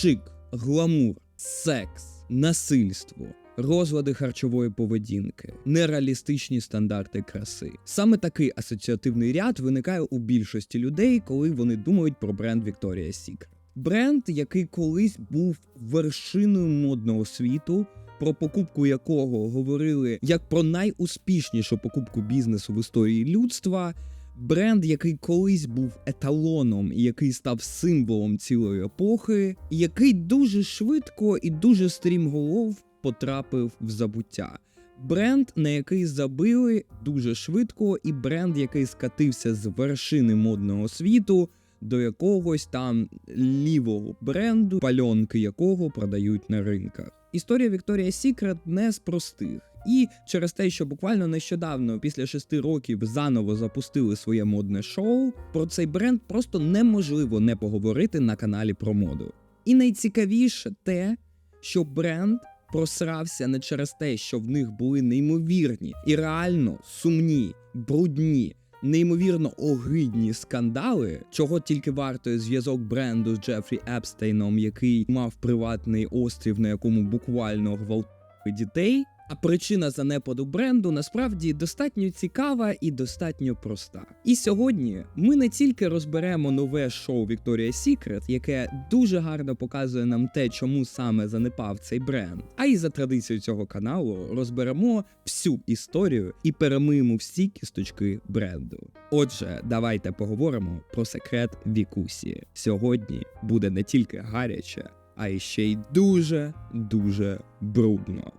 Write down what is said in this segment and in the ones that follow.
шик, гламур, секс, насильство. Розлади харчової поведінки, нереалістичні стандарти краси. Саме такий асоціативний ряд виникає у більшості людей, коли вони думають про бренд Victoria's Secret. Бренд, який колись був вершиною модного світу, про покупку якого говорили як про найуспішнішу покупку бізнесу в історії людства. Бренд, який колись був еталоном, і який став символом цілої епохи, який дуже швидко і дуже стрімголов потрапив в забуття. Бренд, на який забили дуже швидко, і бренд, який скатився з вершини модного світу до якогось там лівого бренду, пальонки якого продають на ринках. Історія Victoria's Secret не з простих. І через те, що буквально нещодавно, після шести років, заново запустили своє модне шоу, про цей бренд просто неможливо не поговорити на каналі про моду. І найцікавіше те, що бренд просрався не через те, що в них були неймовірні і реально сумні, брудні. Неймовірно огидні скандали, чого тільки вартує зв'язок бренду з Джефрі Епстейном, який мав приватний острів, на якому буквально гвалтили дітей. А причина занепаду бренду насправді достатньо цікава і достатньо проста. І сьогодні ми не тільки розберемо нове шоу Victoria's Secret, яке дуже гарно показує нам те, чому саме занепав цей бренд, а й за традицією цього каналу розберемо всю історію і перемиємо всі кісточки бренду. Отже, давайте поговоримо про секрет Вікусі. Сьогодні буде не тільки гаряче, а й ще й дуже дуже брудно.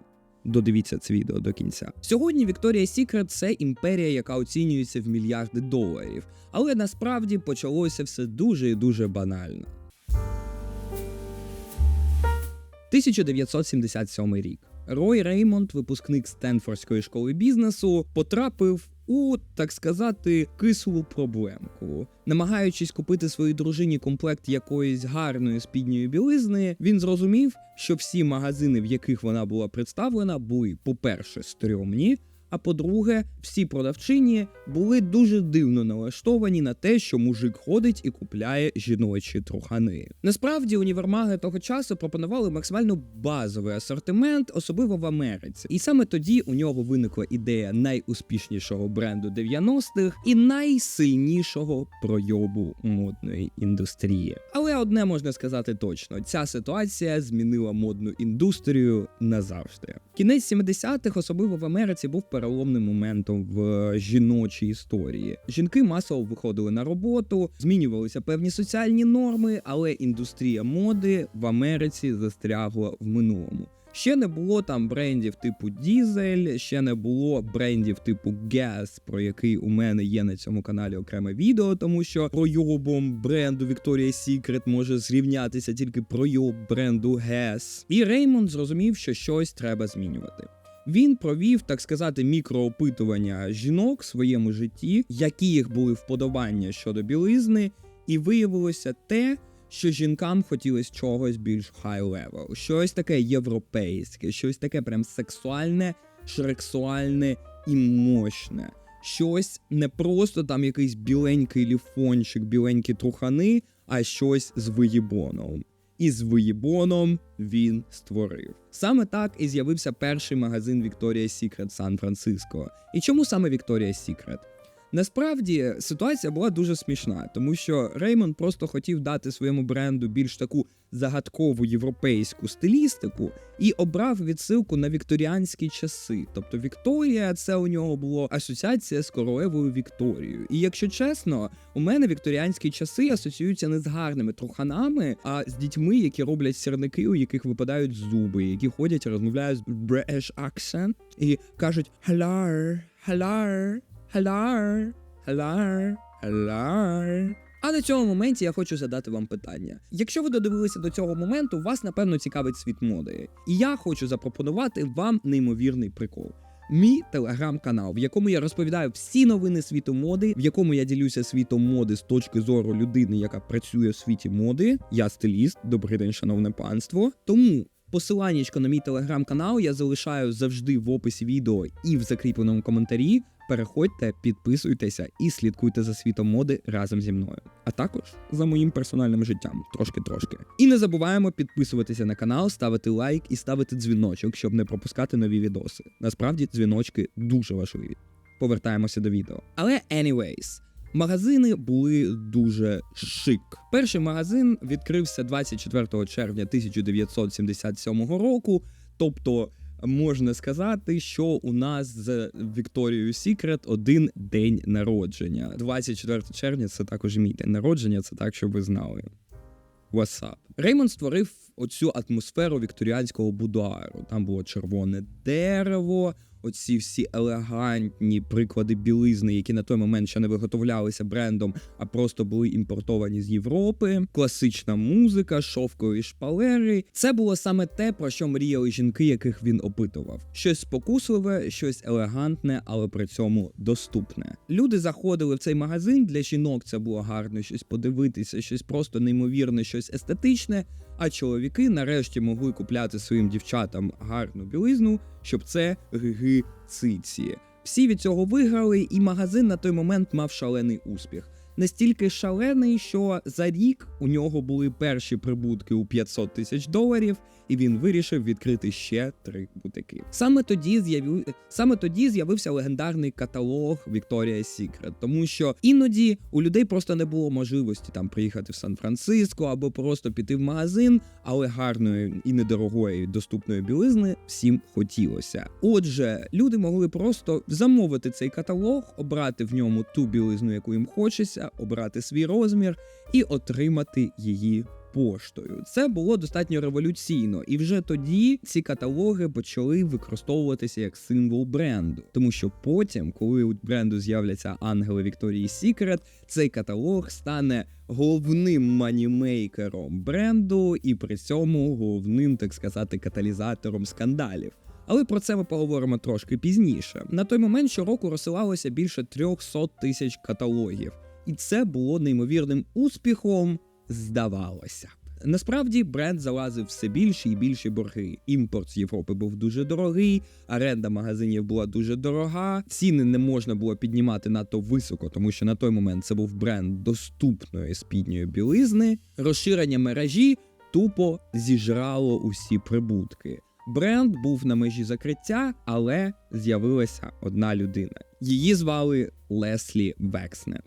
Додивіться це відео до кінця. Сьогодні Вікторія Сікрет – це імперія, яка оцінюється в мільярди доларів, але насправді почалося все дуже і дуже банально. 1977 рік. Рой Реймонд, випускник Стенфордської школи бізнесу, потрапив у, так сказати, кислу проблемку. Намагаючись купити своїй дружині комплект якоїсь гарної спідньої білизни, він зрозумів, що всі магазини, в яких вона була представлена, були, по-перше, стрьомні. А по-друге, всі продавчині були дуже дивно налаштовані на те, що мужик ходить і купляє жіночі трухани. Насправді універмаги того часу пропонували максимально базовий асортимент, особливо в Америці. І саме тоді у нього виникла ідея найуспішнішого бренду 90-х і найсильнішого пройобу модної індустрії. Але одне можна сказати точно: ця ситуація змінила модну індустрію назавжди. Кінець 70-х, особливо в Америці, був переломним моментом в жіночій історії. Жінки масово виходили на роботу, змінювалися певні соціальні норми, але індустрія моди в Америці застрягла в минулому. Ще не було там брендів типу Дізель, ще не було брендів типу Guess, про який у мене є на цьому каналі окреме відео, тому що пройобом бренду Victoria's Secret може зрівнятися тільки пройоб бренду Guess. І Реймонд зрозумів, що щось треба змінювати. Він провів, так сказати, мікроопитування жінок в своєму житті, які їх були вподобання щодо білизни, і виявилося те, що жінкам хотілося чогось більш хай-левел, щось таке європейське, щось таке прям сексуальне, шрексуальне і мощне. Щось не просто там якийсь біленький ліфончик, біленькі трухани, а щось з виїбоном. І з виїбоном він створив. Саме так і з'явився перший магазин Victoria's Secret Сан-Франциско. І чому саме Victoria's Secret? Насправді ситуація була дуже смішна, тому що Реймонд просто хотів дати своєму бренду більш таку загадкову європейську стилістику і обрав відсилку на вікторіанські часи. Тобто Вікторія, це у нього було асоціація з королевою Вікторією. І якщо чесно, у мене вікторіанські часи асоціюються не з гарними труханами, а з дітьми, які роблять сірники, у яких випадають зуби, які ходять розмовляють з British accent і кажуть «Hello, hello». Hello, hello, hello. А на цьому моменті я хочу задати вам питання. Якщо ви додивилися до цього моменту, вас напевно цікавить світ моди. І я хочу запропонувати вам неймовірний прикол. Мій телеграм-канал, в якому я розповідаю всі новини світу моди, в якому я ділюся світом моди з точки зору людини, яка працює в світі моди. Я стиліст, добрий день, шановне панство. Тому Посиланнячко на мій телеграм-канал я залишаю завжди в описі відео і в закріпленому коментарі. Переходьте, підписуйтеся і слідкуйте за світом моди разом зі мною, а також за моїм персональним життям, трошки-трошки. І не забуваємо підписуватися на канал, ставити лайк і ставити дзвіночок, щоб не пропускати нові відоси. Насправді дзвіночки дуже важливі. Повертаємося до відео. Але anyways, Магазини були дуже шик. Перший магазин відкрився 24 червня 1977 року. Тобто, можна сказати, що у нас з Вікторією Сікрет один день народження. 24 червня це також мій день народження, це так, щоб ви знали. What's up? Реймонд створив оцю атмосферу вікторіанського будуару. Там було червоне дерево, оці всі елегантні приклади білизни, які на той момент ще не виготовлялися брендом, а просто були імпортовані з Європи. Класична музика, шовкові шпалери. Це було саме те, про що мріяли жінки, яких він опитував. Щось спокусливе, щось елегантне, але при цьому доступне. Люди заходили в цей магазин. Для жінок це було гарно щось подивитися, щось просто неймовірне, щось естетичне. А чоловіки нарешті могли купляти своїм дівчатам гарну білизну, щоб це гиги циці. Всі від цього виграли, і магазин на той момент мав шалений успіх. Настільки шалений, що за рік у нього були перші прибутки у 500 тисяч доларів, і він вирішив відкрити ще три бутики. Саме тоді з'явив саме тоді з'явився легендарний каталог Victoria's Secret, тому що іноді у людей просто не було можливості там приїхати в Сан-Франциско або просто піти в магазин, але гарної і недорогої доступної білизни всім хотілося. Отже, люди могли просто замовити цей каталог, обрати в ньому ту білизну, яку їм хочеться, обрати свій розмір і отримати її поштою. Це було достатньо революційно, і вже тоді ці каталоги почали використовуватися як символ бренду, тому що потім, коли у бренду з'являться ангели Вікторії Сікрет, цей каталог стане головним манімейкером бренду і при цьому головним, так сказати, каталізатором скандалів. Але про це ми поговоримо трошки пізніше. На той момент щороку розсилалося більше 300 тисяч каталогів, і це було неймовірним успіхом здавалося. Насправді бренд залазив все більше і більше борги. Імпорт з Європи був дуже дорогий, оренда магазинів була дуже дорога. Ціни не можна було піднімати надто високо, тому що на той момент це був бренд доступної спідньої білизни. Розширення мережі тупо зіжрало усі прибутки. Бренд був на межі закриття, але з'явилася одна людина. Її звали Леслі Векснер.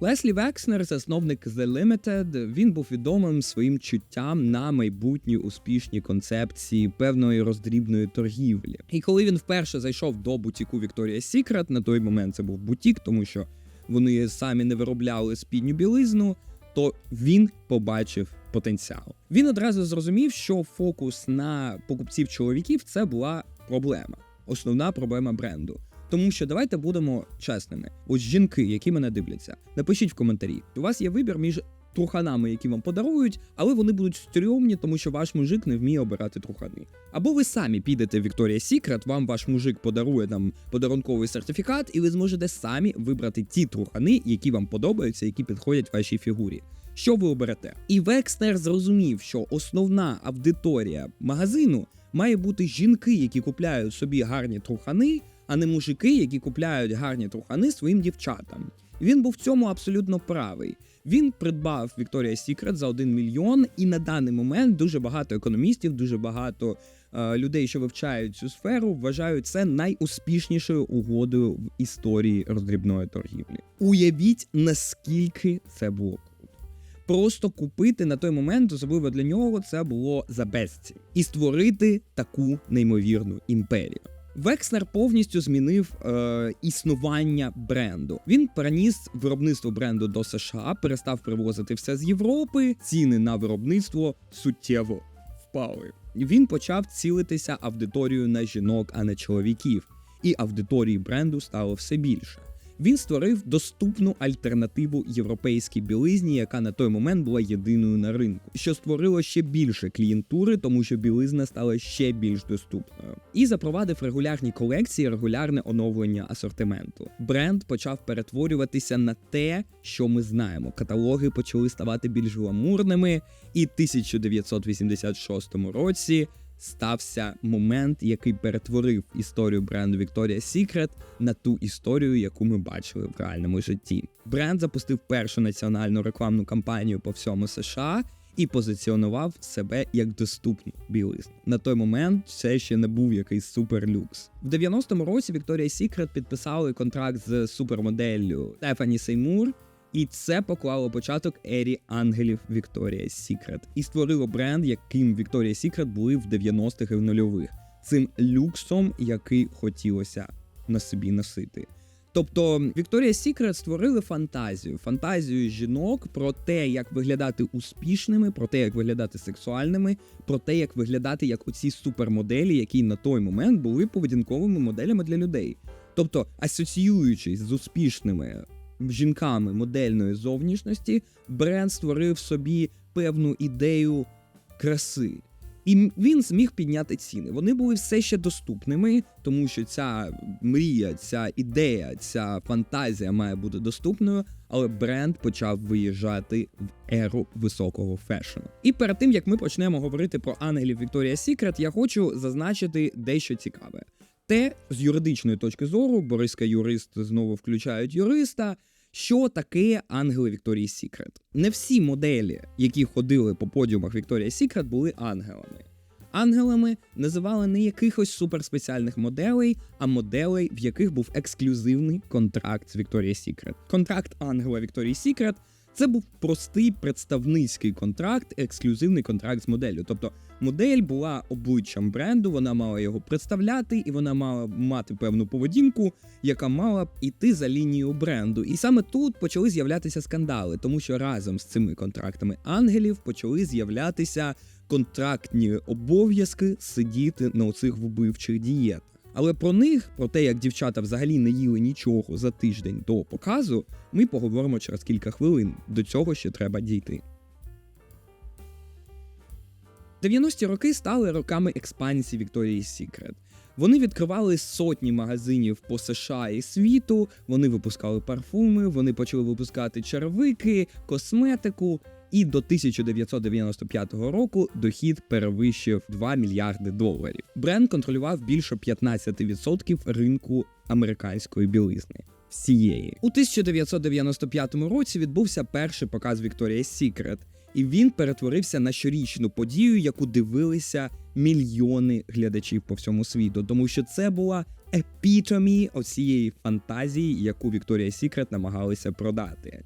Леслі Векснер, засновник The Limited, він був відомим своїм чуттям на майбутні успішні концепції певної роздрібної торгівлі. І коли він вперше зайшов до бутіку Victoria's Secret, на той момент це був бутік, тому що вони самі не виробляли спідню білизну, то він побачив потенціал. Він одразу зрозумів, що фокус на покупців чоловіків це була проблема, основна проблема бренду. Тому що давайте будемо чесними. Ось жінки, які мене дивляться, напишіть в коментарі. У вас є вибір між труханами, які вам подарують, але вони будуть стрьомні, тому що ваш мужик не вміє обирати трухани. Або ви самі підете в Victoria's Secret, вам ваш мужик подарує там подарунковий сертифікат, і ви зможете самі вибрати ті трухани, які вам подобаються, які підходять вашій фігурі. Що ви оберете? І Векснер зрозумів, що основна аудиторія магазину має бути жінки, які купляють собі гарні трухани а не мужики, які купляють гарні трухани своїм дівчатам. Він був в цьому абсолютно правий. Він придбав Victoria's Secret за 1 мільйон, і на даний момент дуже багато економістів, дуже багато е, людей, що вивчають цю сферу, вважають це найуспішнішою угодою в історії роздрібної торгівлі. Уявіть, наскільки це було. Просто купити на той момент, особливо для нього, це було за безцінь. і створити таку неймовірну імперію. Векснер повністю змінив е, існування бренду. Він переніс виробництво бренду до США, перестав привозити все з Європи. Ціни на виробництво суттєво впали. Він почав цілитися аудиторією на жінок, а не чоловіків, і аудиторії бренду стало все більше. Він створив доступну альтернативу європейській білизні, яка на той момент була єдиною на ринку, що створило ще більше клієнтури, тому що білизна стала ще більш доступною, і запровадив регулярні колекції, регулярне оновлення асортименту. Бренд почав перетворюватися на те, що ми знаємо. Каталоги почали ставати більш гламурними, і 1986 році стався момент, який перетворив історію бренду Victoria's Secret на ту історію, яку ми бачили в реальному житті. Бренд запустив першу національну рекламну кампанію по всьому США і позиціонував себе як доступну білизну. На той момент це ще не був якийсь суперлюкс. В 90-му році Victoria's Secret підписали контракт з супермоделлю Стефані Сеймур. І це поклало початок ері ангелів Victoria's Secret і створило бренд, яким Victoria's Secret були в 90-х і в нульових. Цим люксом, який хотілося на собі носити. Тобто Victoria's Secret створили фантазію, фантазію жінок про те, як виглядати успішними, про те, як виглядати сексуальними, про те, як виглядати як оці супермоделі, які на той момент були поведінковими моделями для людей. Тобто, асоціюючись з успішними жінками модельної зовнішності, бренд створив собі певну ідею краси. І він зміг підняти ціни. Вони були все ще доступними, тому що ця мрія, ця ідея, ця фантазія має бути доступною, але бренд почав виїжджати в еру високого фешену. І перед тим як ми почнемо говорити про ангелів Victoria's Secret, я хочу зазначити дещо цікаве. Те з юридичної точки зору, Бориска юрист знову включають юриста. Що таке ангели Вікторії Сікрет? Не всі моделі, які ходили по подіумах Вікторія Сікрет, були ангелами. Ангелами називали не якихось суперспеціальних моделей, а моделей, в яких був ексклюзивний контракт з Вікторія Сікрет. Контракт ангела Вікторії Secret це був простий представницький контракт, ексклюзивний контракт з моделлю. Тобто модель була обличчям бренду, вона мала його представляти, і вона мала мати певну поведінку, яка мала б іти за лінією бренду. І саме тут почали з'являтися скандали, тому що разом з цими контрактами ангелів почали з'являтися контрактні обов'язки сидіти на оцих вбивчих дієтах. Але про них, про те, як дівчата взагалі не їли нічого за тиждень до показу, ми поговоримо через кілька хвилин. До цього ще треба дійти. 90-ті роки стали роками експансії Victoria's Secret. Вони відкривали сотні магазинів по США і світу. Вони випускали парфуми, вони почали випускати червики, косметику. І до 1995 року дохід перевищив 2 мільярди доларів. Бренд контролював більше 15% ринку американської білизни. Всієї у 1995 році відбувся перший показ Victoria's Secret, і він перетворився на щорічну подію, яку дивилися мільйони глядачів по всьому світу, тому що це була епітомі оцієї фантазії, яку Victoria's Secret намагалися продати.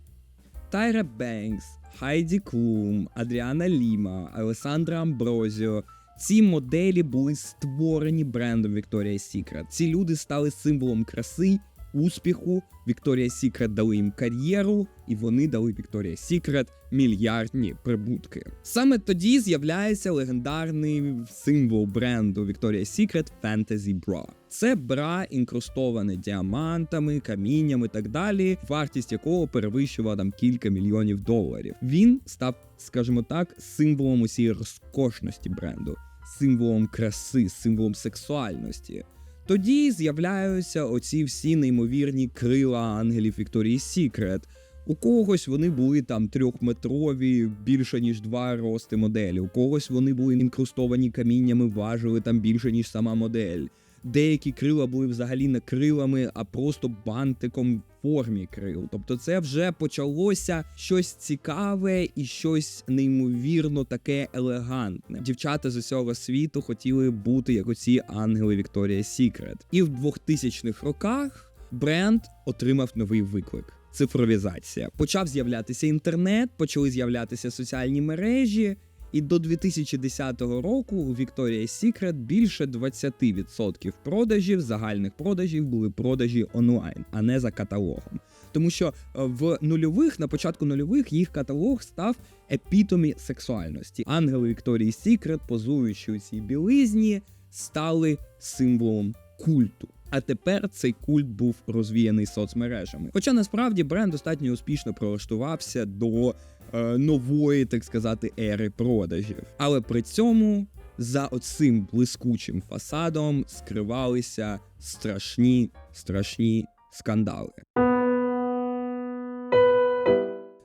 Тайра Бенкс, Хайді Клум, Адріана Ліма, Алесандра Амброзіо. Ці моделі були створені брендом Victoria's Secret. Ці люди стали символом краси, успіху. Victoria's Secret дали їм кар'єру, і вони дали Victoria's Secret мільярдні прибутки. Саме тоді з'являється легендарний символ бренду Victoria's Secret Fantasy Bra. Це бра інкрустоване діамантами, каміннями і так далі, вартість якого перевищувала там кілька мільйонів доларів. Він став, скажімо так, символом усієї розкошності бренду, символом краси, символом сексуальності. Тоді з'являються оці всі неймовірні крила ангелів Вікторії Сікрет. У когось вони були там трьохметрові, більше ніж два рости моделі. У когось вони були інкрустовані каміннями, важили там більше ніж сама модель. Деякі крила були взагалі не крилами, а просто бантиком в формі крил. Тобто, це вже почалося щось цікаве і щось неймовірно таке елегантне. Дівчата з усього світу хотіли бути як оці ангели Victoria's Secret. І в 2000-х роках бренд отримав новий виклик. Цифровізація почав з'являтися інтернет, почали з'являтися соціальні мережі. І до 2010 року у Victoria's Secret більше 20% продажів, загальних продажів були продажі онлайн, а не за каталогом. Тому що е, в нульових, на початку нульових, їх каталог став епітомі сексуальності. Ангели Victoria's Secret, позуючи у цій білизні, стали символом культу. А тепер цей культ був розвіяний соцмережами. Хоча насправді бренд достатньо успішно прилаштувався до нової, так сказати, ери продажів. Але при цьому за оцим блискучим фасадом скривалися страшні, страшні скандали.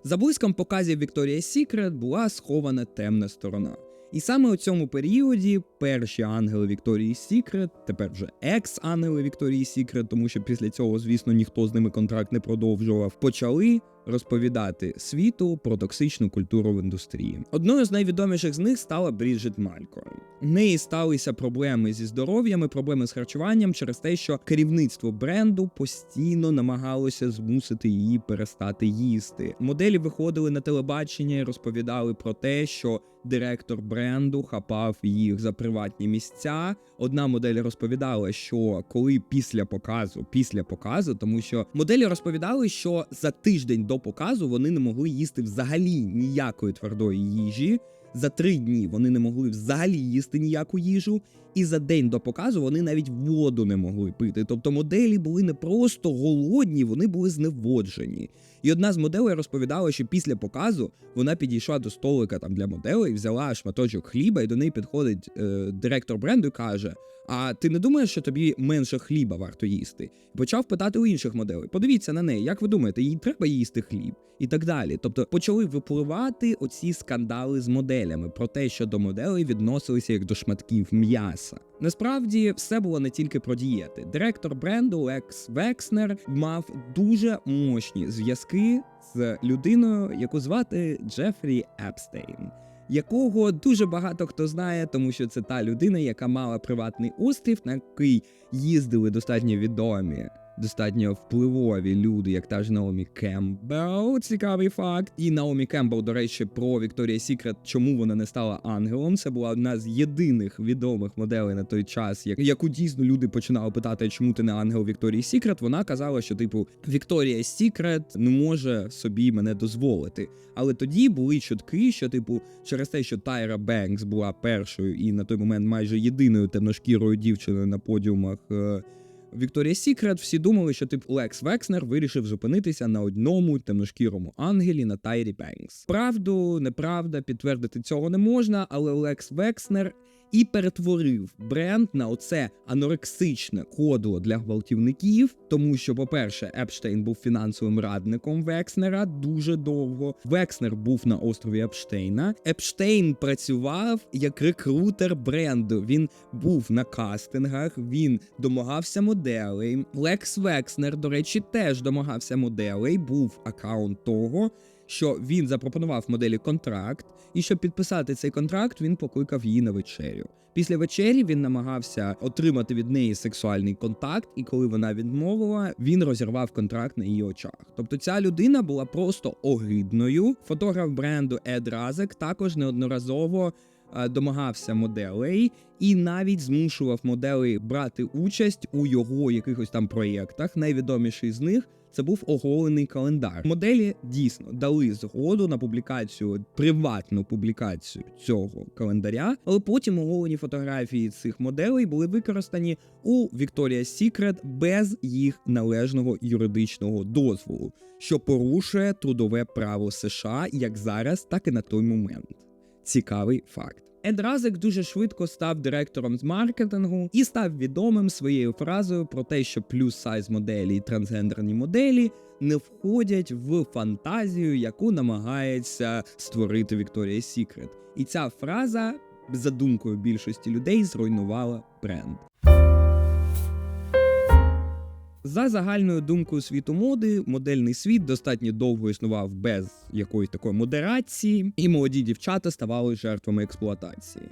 За блиском показів Victoria's Secret була схована темна сторона. І саме у цьому періоді перші ангели Вікторії Сікрет, тепер вже екс-ангели Вікторії Сікрет, тому що після цього, звісно, ніхто з ними контракт не продовжував, почали розповідати світу про токсичну культуру в індустрії. Одною з найвідоміших з них стала Бріджит Малькольм. В неї сталися проблеми зі здоров'ями, проблеми з харчуванням через те, що керівництво бренду постійно намагалося змусити її перестати їсти. Моделі виходили на телебачення і розповідали про те, що директор бренду хапав їх за приватні місця. Одна модель розповідала, що коли після показу, після показу, тому що моделі розповідали, що за тиждень до показу вони не могли їсти взагалі ніякої твердої їжі. За три дні вони не могли взагалі їсти ніяку їжу, і за день до показу вони навіть воду не могли пити. Тобто моделі були не просто голодні, вони були зневоджені. І одна з моделей розповідала, що після показу вона підійшла до столика там для моделей, взяла шматочок хліба, і до неї підходить е, директор бренду і каже: А ти не думаєш, що тобі менше хліба варто їсти? І почав питати у інших моделей: подивіться на неї, як ви думаєте, їй треба їсти хліб? І так далі. Тобто почали випливати оці скандали з моделями про те, що до моделей відносилися як до шматків м'яса. Насправді все було не тільки про дієти. Директор бренду Лекс Векснер мав дуже мощні зв'язки з людиною, яку звати Джефрі Епстейн. Якого дуже багато хто знає, тому що це та людина, яка мала приватний острів, на який їздили достатньо відомі, достатньо впливові люди, як та ж Наомі Кембл. Цікавий факт. І Наомі Кембл, до речі, про Вікторія Сікрет, чому вона не стала ангелом. Це була одна з єдиних відомих моделей на той час, як- яку дійсно люди починали питати, чому ти не ангел Вікторії Сікрет. Вона казала, що типу Вікторія Сікрет не може собі мене дозволити. Але тоді були чутки, що типу, через те, що Тайра Бенкс була першою і на той момент майже єдиною темношкірою дівчиною на подіумах. е, Вікторія Сікрет всі думали, що тип Лекс Векснер вирішив зупинитися на одному темношкірому ангелі на Тайрі Бенкс. Правду, неправда, підтвердити цього не можна, але Лекс Векснер і перетворив бренд на оце анорексичне кодло для гвалтівників, тому що, по-перше, Епштейн був фінансовим радником Векснера дуже довго. Векснер був на острові Епштейна. Епштейн працював як рекрутер бренду. Він був на кастингах, він домагався моделей. Лекс Векснер, до речі, теж домагався моделей. Був акаунт того. Що він запропонував моделі контракт, і щоб підписати цей контракт, він покликав її на вечерю. Після вечері він намагався отримати від неї сексуальний контакт, і коли вона відмовила, він розірвав контракт на її очах. Тобто ця людина була просто огидною. Фотограф бренду Ед Разек також неодноразово е, домагався моделей і навіть змушував моделей брати участь у його якихось там проєктах. Найвідоміший з них це був оголений календар. Моделі дійсно дали згоду на публікацію, приватну публікацію цього календаря, але потім оголені фотографії цих моделей були використані у Victoria's Secret без їх належного юридичного дозволу, що порушує трудове право США як зараз, так і на той момент. Цікавий факт. Ед Разек дуже швидко став директором з маркетингу і став відомим своєю фразою про те, що плюс сайз моделі і трансгендерні моделі не входять в фантазію, яку намагається створити Вікторія Сікрет. І ця фраза, за думкою більшості людей, зруйнувала бренд. За загальною думкою світу моди, модельний світ достатньо довго існував без якоїсь такої модерації, і молоді дівчата ставали жертвами експлуатації.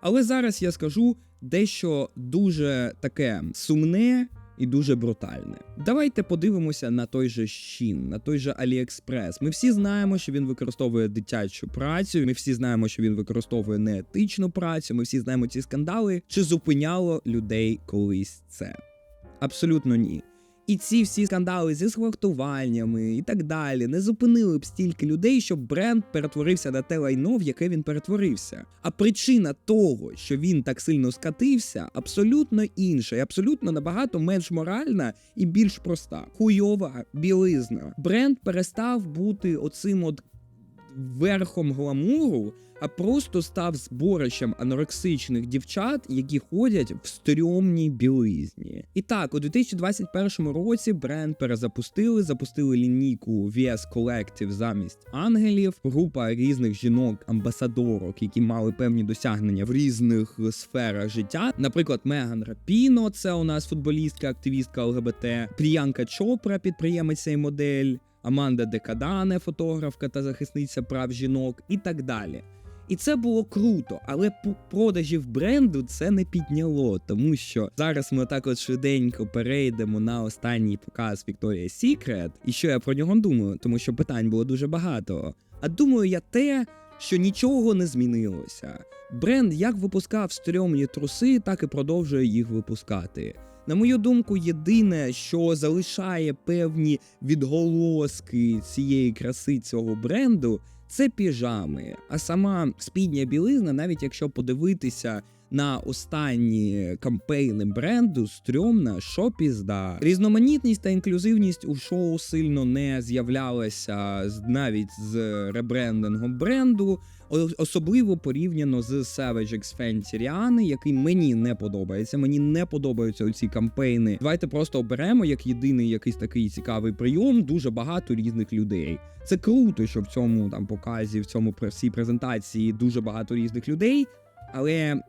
Але зараз я скажу дещо дуже таке сумне і дуже брутальне. Давайте подивимося на той же Shein, на той же AliExpress. Ми всі знаємо, що він використовує дитячу працю. Ми всі знаємо, що він використовує неетичну працю. Ми всі знаємо ці скандали. Чи зупиняло людей колись це? Абсолютно ні. І ці всі скандали зі схвартуваннями і так далі не зупинили б стільки людей, щоб бренд перетворився на те лайно, в яке він перетворився. А причина того, що він так сильно скатився, абсолютно інша, і абсолютно набагато менш моральна і більш проста. Хуйова білизна. Бренд перестав бути оцим от верхом гламуру, а просто став зборищем анорексичних дівчат, які ходять в стрьомній білизні. І так, у 2021 році бренд перезапустили, запустили лінійку VS Collective замість ангелів. Група різних жінок-амбасадорок, які мали певні досягнення в різних сферах життя. Наприклад, Меган Рапіно, це у нас футболістка, активістка ЛГБТ, Пріянка Чопра, підприємиця і модель. Аманда Декадане, фотографка та захисниця прав жінок, і так далі. І це було круто, але продажів бренду це не підняло, тому що зараз ми так от швиденько перейдемо на останній показ Victoria's Secret. І що я про нього думаю, тому що питань було дуже багато. А думаю я те, що нічого не змінилося. Бренд як випускав стрьомні труси, так і продовжує їх випускати. На мою думку, єдине, що залишає певні відголоски цієї краси цього бренду, це піжами. А сама спідня білизна, навіть якщо подивитися на останні кампейни бренду, стрьомна, що пізда. Різноманітність та інклюзивність у шоу сильно не з'являлася навіть з ребрендингом бренду. Особливо порівняно з Savage X Fenty який мені не подобається. Мені не подобаються ці кампейни. Давайте просто оберемо як єдиний якийсь такий цікавий прийом дуже багато різних людей. Це круто, що в цьому там показі, в цьому всій презентації дуже багато різних людей, але.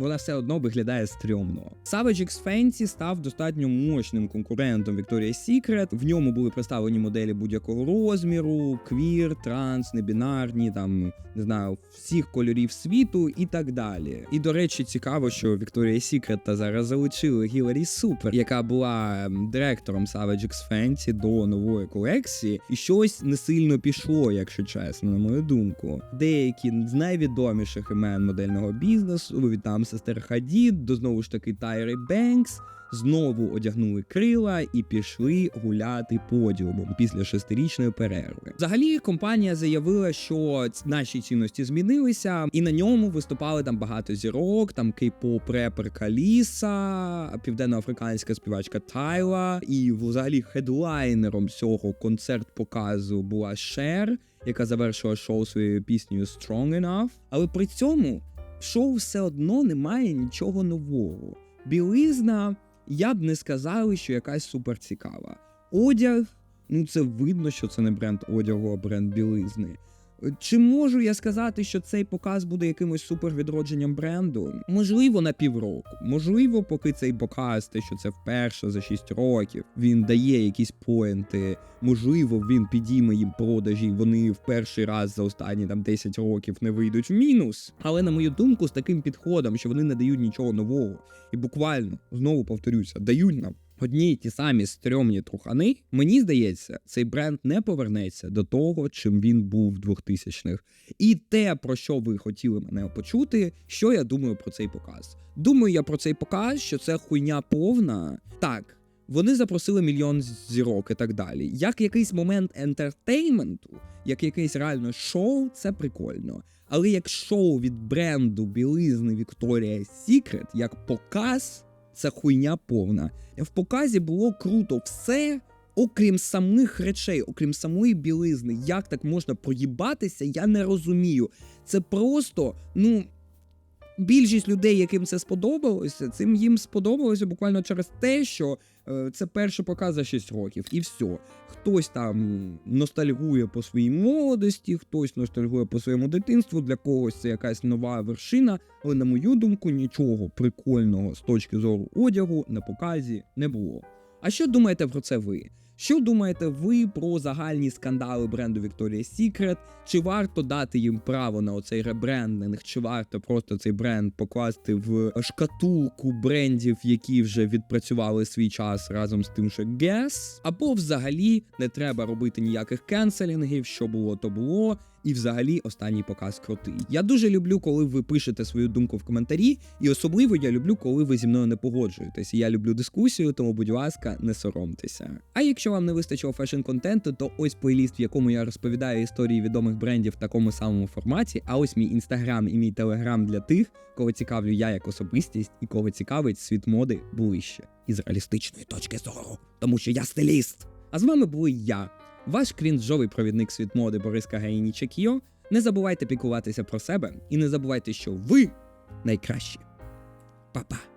Вона все одно виглядає стрьомно. Savage X Fenty став достатньо мощним конкурентом Victoria's Secret. В ньому були представлені моделі будь-якого розміру, квір, транс, небінарні, там не знаю, всіх кольорів світу і так далі. І до речі, цікаво, що Victoria's Secret та зараз залучили Гіларі Супер, яка була ем, директором Savage X Fenty до нової колекції, і щось не сильно пішло, якщо чесно, на мою думку. Деякі з найвідоміших імен модельного бізнесу від там сестер Хадід до знову ж таки Тайри Бенкс. Знову одягнули крила і пішли гуляти подіумом після шестирічної перерви. Взагалі, компанія заявила, що наші цінності змінилися, і на ньому виступали там багато зірок, там кей-поп репер Каліса, південноафриканська співачка Тайла, і взагалі хедлайнером цього концерт-показу була Шер, яка завершила шоу своєю піснею Strong Enough. Але при цьому шоу все одно немає нічого нового. Білизна, я б не сказали, що якась супер цікава. Одяг, ну це видно, що це не бренд одягу, а бренд білизни. Чи можу я сказати, що цей показ буде якимось супер відродженням бренду? Можливо, на півроку. Можливо, поки цей показ, те, що це вперше за 6 років, він дає якісь поінти. Можливо, він підійме їм продажі, вони в перший раз за останні там 10 років не вийдуть в мінус. Але на мою думку, з таким підходом, що вони не дають нічого нового, і буквально знову повторюся, дають нам одні й ті самі стрьомні трухани, мені здається, цей бренд не повернеться до того, чим він був в 2000-х. І те, про що ви хотіли мене почути, що я думаю про цей показ. Думаю я про цей показ, що це хуйня повна. Так. Вони запросили мільйон зірок і так далі. Як якийсь момент ентертейменту, як якесь реально шоу, це прикольно. Але як шоу від бренду білизни Victoria's Secret, як показ, це хуйня повна. В показі було круто все, окрім самих речей, окрім самої білизни. Як так можна проїбатися, я не розумію. Це просто, ну. Більшість людей, яким це сподобалося, цим їм сподобалося буквально через те, що е, це перший показ за 6 років, і все. Хтось там ностальгує по своїй молодості, хтось ностальгує по своєму дитинству, для когось це якась нова вершина. Але на мою думку, нічого прикольного з точки зору одягу на показі не було. А що думаєте про це ви? Що думаєте ви про загальні скандали бренду Victoria's Secret? Чи варто дати їм право на оцей ребрендинг? Чи варто просто цей бренд покласти в шкатулку брендів, які вже відпрацювали свій час разом з тим, що Guess? Або взагалі не треба робити ніяких кенселінгів, що було, то було. І взагалі останній показ крутий. Я дуже люблю, коли ви пишете свою думку в коментарі, і особливо я люблю, коли ви зі мною не погоджуєтесь. Я люблю дискусію, тому, будь ласка, не соромтеся. А якщо вам не вистачило фешн-контенту, то ось плейліст, в якому я розповідаю історії відомих брендів в такому самому форматі. А ось мій інстаграм і мій телеграм для тих, кого цікавлю я як особистість і кого цікавить світ моди ближче із реалістичної точки зору, тому що я стиліст. А з вами були я. Ваш крінжовий провідник світ моди Борис Кагаїніча Кіо. Не забувайте піклуватися про себе і не забувайте, що ви найкращі. Па-па!